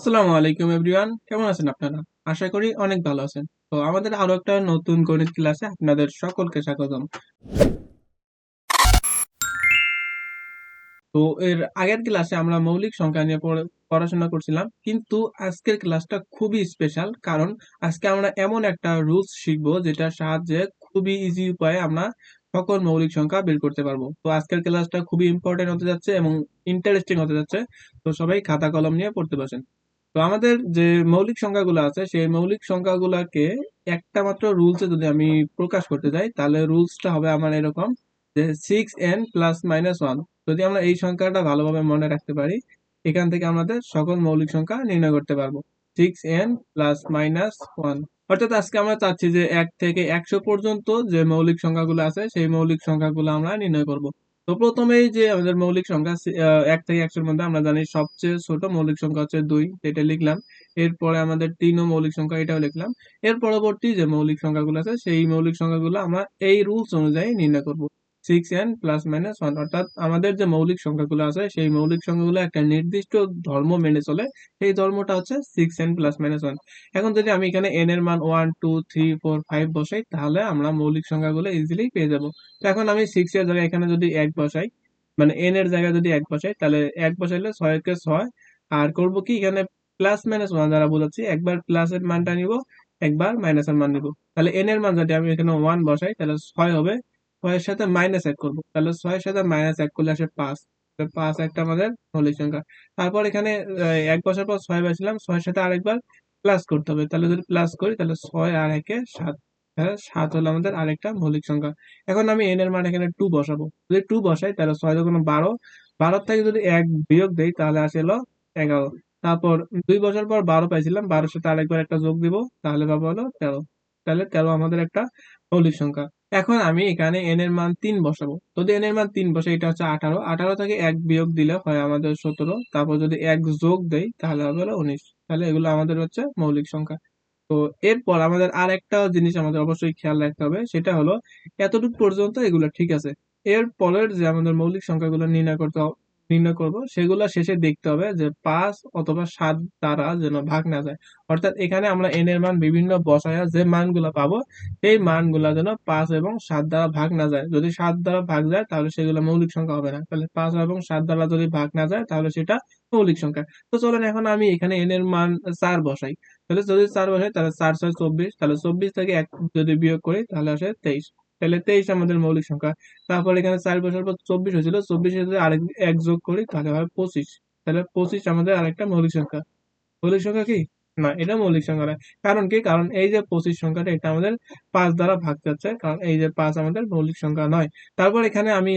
আসসালামু আলাইকুম এভরিওয়ান কেমন আছেন আপনারা? আশা করি অনেক ভালো আছেন। তো আমাদের আরও একটা নতুন গণিত ক্লাসে আপনাদের সকলকে স্বাগতম। তো এর আগের ক্লাসে আমরা মৌলিক সংখ্যা নিয়ে পড়াশোনা করছিলাম, কিন্তু আজকের ক্লাসটা খুবই স্পেশাল কারণ আজকে আমরা এমন একটা রুলস শিখব যেটার সাহায্যে খুবই ইজি উপায়ে আমরা সকল মৌলিক সংখ্যা বের করতে পারব। তো আজকের ক্লাসটা খুবই ইম্পর্টেন্ট হতে যাচ্ছে এবং ইন্টারেস্টিং হতে যাচ্ছে। তো সবাই খাতা কলম নিয়ে পড়তে বসেন। তো আমাদের যে মৌলিক সংখ্যাগুলো আছে, সেই মৌলিক সংখ্যাগুলোকে একটা মাত্র রুলসে যদি আমি প্রকাশ করতে যাই, তাহলে রুলসটা হবে আমার এরকম যে six n plus minus one যদি আমরা এই সংখ্যাটা ভালোভাবে মনে রাখতে পারি, এখান থেকে আমাদের সকল মৌলিক সংখ্যা নির্ণয় করতে পারব। Six n plus minus one অর্থাৎ আজকে আমরা চাচ্ছি যে এক থেকে একশো পর্যন্ত যে মৌলিক সংখ্যাগুলো আছে, সেই মৌলিক সংখ্যাগুলো আমরা নির্ণয় করব। তো প্রথমেই যে আমাদের মৌলিক সংখ্যা এক থেকে একশোর মধ্যে আমরা জানি সবচেয়ে ছোট মৌলিক সংখ্যা হচ্ছে দুই, এটা লিখলাম। এরপরে আমাদের তিন ও মৌলিক সংখ্যা, এটাও লিখলাম। এর পরবর্তী যে মৌলিক সংখ্যাগুলো আছে, সেই মৌলিক সংখ্যাগুলো আমরা এই রুলস অনুযায়ী নির্ণয় করব। Six n plus minus one অর্থাৎ আমাদের যে মৌলিক সংখ্যাগুলো আছে, সেই মৌলিক সংখ্যাগুলো একটা নির্দিষ্ট ধর্ম মেনে চলে। সেই ধর্মটা হচ্ছে six n plus minus one এখন যদি আমি এখানে এন এর মান one two three four five বসাই, তাহলে আমরা মৌলিক সংখ্যাগুলো ইজিলি পেয়ে যাব। তো এখন আমি সিক্স এর জায়গায় এখানে যদি এক বসাই মানে এন এর জায়গায় যদি এক বসাই, তাহলে এক বসাইলে ছয়কে ছয়, আর করব কি এখানে প্লাস মাইনাস ওয়ান দ্বারা বোঝাচ্ছি, একবার প্লাস এর মানটা নিব, একবার মাইনাস এর মান নিব। তাহলে এন এর মান যদি আমি এখানে ওয়ান বসাই, তাহলে ছয় হবে ছয়ের সাথে মাইনাস এক করব। তাহলে ছয়ের সাথে মাইনাস এক করলে আসে পাঁচ। পাঁচ একটা আমাদের মৌলিক সংখ্যা। তারপর এখানে এক বছর পর ছয় বসলাম ছয়ের সাথে আরেকবার প্লাস করতে হবে। তাহলে যদি প্লাস করি, তাহলে ছয় আর একে সাত সাত হলো আমাদের আরেকটা মৌলিক সংখ্যা। এখন আমি এন এর মান এখানে টু বসাবো। যদি টু বসাই, তাহলে ছয় যখন বারো। বারো থেকে যদি এক বিয়োগ দেই, তাহলে আসে হলো এগারো। তারপর দুই বছর পর বারো পাইছিলাম, বারোর সাথে আরেকবার একটা যোগ দিব, তাহলে পাবো হলো তেরো। তাহলে তেরো আমাদের একটা মৌলিক সংখ্যা। এখন আমি এখানে এন এর মান তিন বসাবো। যদি এন এর মান তিন বসে, এটা হচ্ছে আঠারো। আঠারো থেকে এক বিয়োগ দিলে হয় আমাদের সতেরো। তারপর যদি এক যোগ দেই, তাহলে হবে হলো উনিশ। তাহলে এগুলো আমাদের হচ্ছে মৌলিক সংখ্যা। তো এরপর আমাদের আর একটা জিনিস আমাদের অবশ্যই খেয়াল রাখতে হবে, সেটা হলো, এতটুকু পর্যন্ত এগুলো ঠিক আছে। এর পরের যে আমাদের মৌলিক সংখ্যাগুলো নির্ণয় করতে নির্ণয় করব, সেগুলো শেষে দেখতে হবে যে পাঁচ অথবা সাত দ্বারা যেন ভাগ না যায়। অর্থাৎ এখানে আমরা এন এর মান বিভিন্ন বসায়া যে মানগুলো পাবো, সেই মানগুলা যেন পাঁচ এবং সাত দ্বারা ভাগ না যায়। যদি সাত দ্বারা ভাগ যায়, তাহলে সেগুলো মৌলিক সংখ্যা হবে না। তাহলে পাঁচ এবং সাত দ্বারা যদি ভাগ না যায়, তাহলে সেটা মৌলিক সংখ্যা। তো চলেন এখন আমি এখানে এন এর মান চার বসাই। তাহলে যদি চার বসাই, তাহলে চার ছয় চব্বিশ। তাহলে চব্বিশ থেকে এক যদি বিয়োগ করি, তাহলে আসে তেইশ। তাহলে তেইশ আমাদের মৌলিক সংখ্যা। তারপর এখানে চার বছর পর চব্বিশ হয়েছিল, চব্বিশে যদি আরেক এক যোগ করি, তাহলে হয় পঁচিশ। তাহলে পঁচিশ আমাদের আরেকটা মৌলিক সংখ্যা। মৌলিক সংখ্যা কি? না, এটা মৌলিক সংখ্যা নয় কারণ কি? কারণ এই যে পঁচিশ সংখ্যাটা, এটা আমাদের পাঁচ দ্বারা ভাগ যাচ্ছে, কারণ এই যে পাঁচ আমাদের মৌলিক সংখ্যা নয়। তারপর এখানে আমি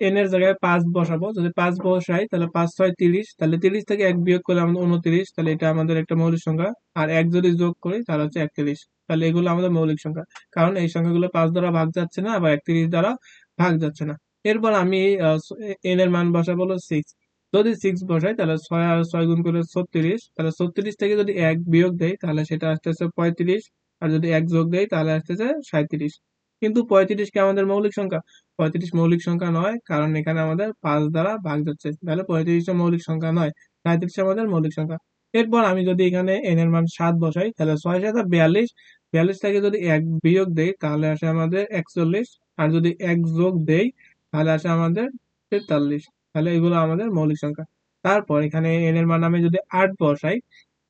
এন এর জায়গায় পাঁচ বসাবো। যদি পাঁচ বসাই, তাহলে পাঁচ ছয় তিরিশ। তাহলে তিরিশ থেকে এক বিয়োগ করলে আমাদের উনত্রিশ তাহলে এটা আমাদের একটা মৌলিক সংখ্যা। আর এক যদি যোগ করি, তাহলে হচ্ছে একত্রিশ। তাহলে এগুলো আমাদের মৌলিক সংখ্যা। কারণ এই সংখ্যাগুলো পাঁচ দ্বারা ভাগ যাচ্ছে না আবার একত্রিশ দ্বারা ভাগ যাচ্ছে না। এরপর আমি এন এর মান বসাবো হলো সিক্স যদি সিক্স বসাই, তাহলে ছয় আর ছয় গুণ করে ছত্রিশ, তাহলে ছত্রিশ থেকে যদি এক বিয়োগ দেই, তাহলে সেটা আসতেছে পঁয়ত্রিশ। আর যদি এক যোগ দেই, তাহলে আসতেছে সাঁত্রিশ কিন্তু পঁয়ত্রিশ কি আমাদের মৌলিক সংখ্যা? পঁয়ত্রিশ মৌলিক সংখ্যা নয়, কারণ এখানে আমাদের পাঁচ দ্বারা ভাগ যাচ্ছে। তাহলে পঁয়ত্রিশটা মৌলিক সংখ্যা নয় সাঁত্রিশ আমাদের মৌলিক সংখ্যা। এরপর আমি যদি এখানে এন এর মান সাত বসাই, তাহলে ছয় সাথে বিয়াল্লিশ বিয়াল্লিশ থেকে যদি এক বিয়োগ দেই, তাহলে আসে আমাদের একচল্লিশ। আর যদি এক যোগ দেই, তাহলে আসে আমাদের তেতাল্লিশ। তাহলে এগুলো আমাদের মৌলিক সংখ্যা। তারপর এখানে এন এর মান আমি যদি আট বসাই,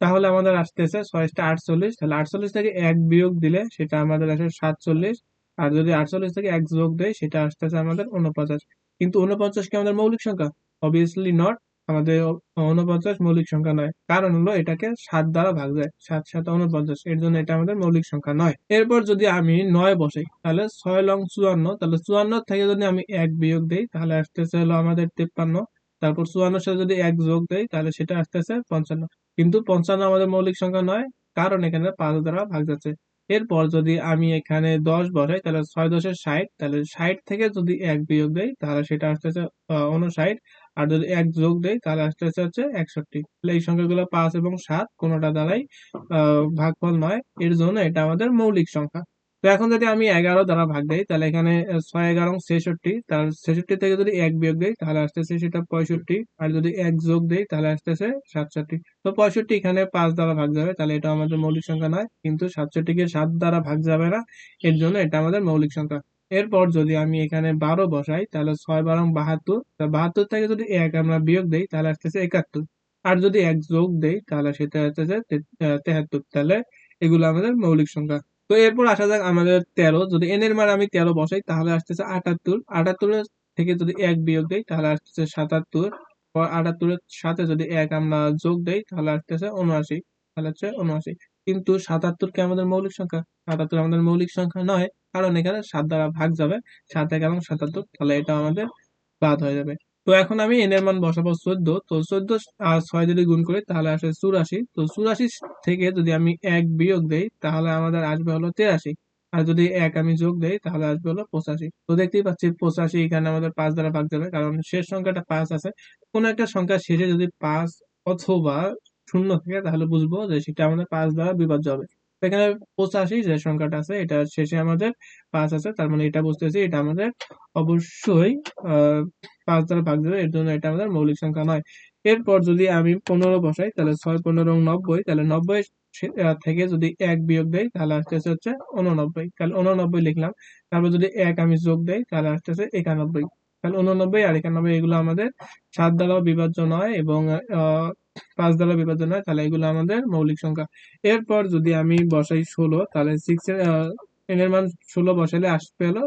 তাহলে আমাদের আসতেছে ছয়টা আটচল্লিশ। তাহলে আটচল্লিশ থেকে এক বিয়োগ দিলে সেটা আমাদের আসে সাতচল্লিশ। আর যদি আটচল্লিশ থেকে এক যোগ দেয় সেটা আসতেছে আমাদের উনপঞ্চাশ কিন্তু উনপঞ্চাশ কি আমাদের মৌলিক সংখ্যা? অবভিয়াসলি নট আমাদের উনপঞ্চাশ মৌলিক সংখ্যা নয়। কারণ হলো এটাকে সাত দ্বারা ভাগ যায়। সাত সাত উনপঞ্চাশ এর জন্য এটা আমাদের মৌলিক সংখ্যা নয়। এরপর যদি আমি নয় বসাই, তাহলে ছয় লং চুয়ান্ন। তাহলে চুয়ান্ন থেকে যদি আমি এক বিয়োগ দেই, তাহলে আসতেছে হলো আমাদের তেপ্পান্ন। তারপর চুয়ান্নর সাথে যদি এক যোগ দেই, তাহলে সেটা আসতেছে পঞ্চান্ন। কিন্তু পঞ্চান্ন আমাদের মৌলিক সংখ্যা নয়। কারণ এখানে পাঁচ দ্বারা ভাগ যাচ্ছে। এরপর যদি আমি এখানে দশ বসাই, তাহলে ছয় দশের ষাট, তাহলে ষাট থেকে যদি এক বিয়োগ দেয় তাহলে সেটা আসতেছে উনষাট আর যদি এক যোগ দেয় তাহলে আসতেছে হচ্ছে একষট্টি। তাহলে এই সংখ্যাগুলো পাঁচ এবং সাত, কোনোটা দ্বারাই ভাগফল নয়। এর জন্য এটা আমাদের মৌলিক সংখ্যা। তো এখন যদি আমি এগারো দ্বারা ভাগ দেই, তাহলে এখানে ছয় এগারো ছেষট্টি তার ছেষট্টি থেকে যদি এক বিয়োগ দেই, তাহলে আসতেছে সেটা পঁয়ষট্টি। আর যদি এক যোগ দেই, তাহলে আসতেছে সাতষট্টি। তো পঁয়ষট্টি এখানে পাঁচ দ্বারা ভাগ যাবে, তাহলে এটা আমাদের মৌলিক সংখ্যা নয়, কিন্তু সাতষট্টিকে সাত দ্বারা ভাগ যাবে না, এর জন্য এটা আমাদের মৌলিক সংখ্যা। এরপর যদি আমি এখানে বারো বসাই, তাহলে ছয় বারো বাহাত্তর বাহাত্তর থেকে যদি এক আমরা বিয়োগ দেই, তাহলে আসতেছে একাত্তর। আর যদি এক যোগ দেই, তাহলে সেটা আসতেছে তেহাত্তর। তাহলে এগুলো আমাদের মৌলিক সংখ্যা। তো এরপর আসা যাক আমাদের তেরো। যদি এন এর মান আমি তেরো বসাই, তাহলে আসতেছে আটাত্তর। আটাত্তরের থেকে যদি এক বিয়োগ দেই, তাহলে আসতেছে সাতাত্তর। আটাত্তরের সাথে যদি এক আমরা যোগ দেই, তাহলে আসতেছে উনআশি। তাহলে হচ্ছে উনআশি। কিন্তু সাতাত্তর কি আমাদের মৌলিক সংখ্যা? সাতাত্তর আমাদের মৌলিক সংখ্যা নয়, কারণ এখানে সাত দ্বারা ভাগ যাবে। সাত এক এবং সাতাত্তর, তাহলে এটা আমাদের বাদ হয়ে যাবে। তো এখন আমি এন এর মান বসাবো চোদ্দ। তো চোদ্দ আর ছয় যদি গুণ করি, তাহলে আসে চুরাশি। তো চুরাশি থেকে যদি আমি এক বিয়োগ দেই, তাহলে আমাদের আসবে হলো তেরাশি। আর যদি এক আমি যোগ দেই, তাহলে আসবে হলো পঁচাশি। তো দেখতেই পাচ্ছি পঁচাশি এখানে আমাদের পাঁচ দ্বারা ভাগ যাবে, কারণ শেষ সংখ্যাটা পাঁচ আছে। কোনো একটা সংখ্যা শেষে যদি পাঁচ অথবা শূন্য থাকে, তাহলে বুঝব যে সেটা আমাদের পাঁচ দ্বারা বিভাজ্য হবে। এখানে পঁচাশি যে সংখ্যাটা আছে, এটা শেষে আমাদের পাঁচ আছে, তার মানে এটা বুঝতেছি এটা আমাদের অবশ্যই পাঁচ দ্বারা ভাগ যাবে এর জন্য এটা আমাদের মৌলিক সংখ্যা নয়। এরপর যদি আমি পনেরো বসাই, তাহলে ছয়, পনেরো, নব্বই, তাহলে নব্বই থেকে যদি এক বিয়োগ দেয় তাহলে আসতেছে হচ্ছে উননব্বই। তাহলে উননব্বই লিখলাম, তারপর যদি এক আমি যোগ দেই, তাহলে আসতেছে একানব্বই। তাহলে উননব্বই আর একানব্বই এগুলো আমাদের সাত দ্বারাও বিভাজ্য নয় এবং পাঁচ দ্বারা বিভাজ্য নয় তাহলে এগুলো আমাদের মৌলিক সংখ্যা। এরপর যদি আমি বসাই ষোলো, তাহলে সিক্স n এর মান ষোলো বসালে আসবে হলো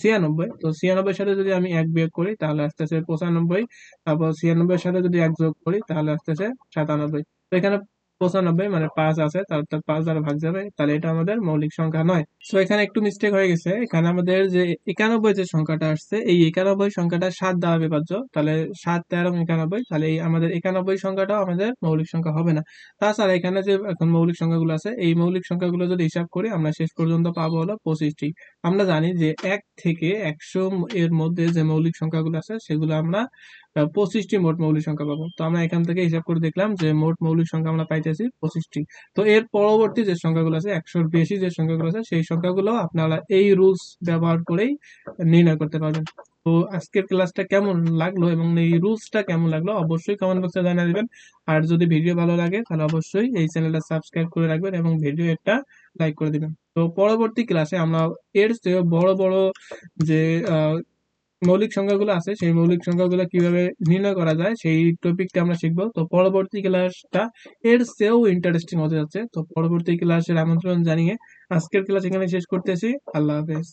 ছিয়ানব্বই। তো ছিয়ানব্বই সাথে যদি আমি এক বিয়োগ করি, তাহলে আসতেছে পঁচানব্বই। তারপর ছিয়ানব্বই সাথে যদি এক যোগ করি, তাহলে আসতেছে সাতানব্বই। তো এখানে পঁচানব্বই মানে পাঁচ আছে তার তার পাঁচ দ্বারা ভাগ যাবে, তাহলে এটা আমাদের মৌলিক সংখ্যা নয়। তো এখানে একটু মিস্টেক হয়ে গেছে। এখানে আমাদের যে একানব্বই যে সংখ্যাটা আসছে, এই একানব্বই সংখ্যাটা সাত দ্বারা বিভাজ্য, তাহলে সাত, তেরো, একানব্বই, তাহলে এই আমাদের একানব্বই সংখ্যাটাও আমাদের মৌলিক সংখ্যা হবে না। তাছাড়া এখানে যে এখন মৌলিক সংখ্যাগুলো আছে, এই মৌলিক সংখ্যাগুলো যদি হিসাব করি, আমরা শেষ পর্যন্ত পাবো হলো পঁচিশটি। আমরা জানি যে এক থেকে একশো এর মধ্যে যে মৌলিক সংখ্যাগুলো আছে, সেগুলো আমরা পঁচিশটি মোট মৌলিক সংখ্যা পাবো। তো আমরা এখান থেকে হিসাব করে দেখলাম যে মোট মৌলিক সংখ্যা আমরা পাইতেছি পঁচিশটি। তো এর পরবর্তী যে সংখ্যাগুলো আছে, একশোর বেশি যে সংখ্যাগুলো আছে, সেই সংখ্যাগুলো আপনারা এই রুলস ব্যবহার করেই নির্ণয় করতে পারবেন। তো আজকের ক্লাসটা কেমন লাগল এবং এই রুলসটা কেমন লাগল অবশ্যই কমেন্ট বক্সে জানিয়ে দিবেন। আর যদি ভিডিও ভালো লাগে, তাহলে অবশ্যই এই চ্যানেলটা সাবস্ক্রাইব করে রাখবেন এবং ভিডিও একটা লাইক করে দিবেন। তো পরবর্তী ক্লাসে আমরা এর চেয়ে বড় বড় যে মৌলিক সংখ্যাগুলো আছে, সেই মৌলিক সংখ্যাগুলো কীভাবে নির্ণয় করা যায় সেই টপিকটা আমরা শিখব। তো পরবর্তী ক্লাসটা এর চেয়েও ইন্টারেস্টিং হতে যাচ্ছে। তো পরবর্তী ক্লাসের আমন্ত্রণ জানিয়ে আজকের ক্লাস এখানে শেষ করতেছি। আল্লাহ হাফেজ।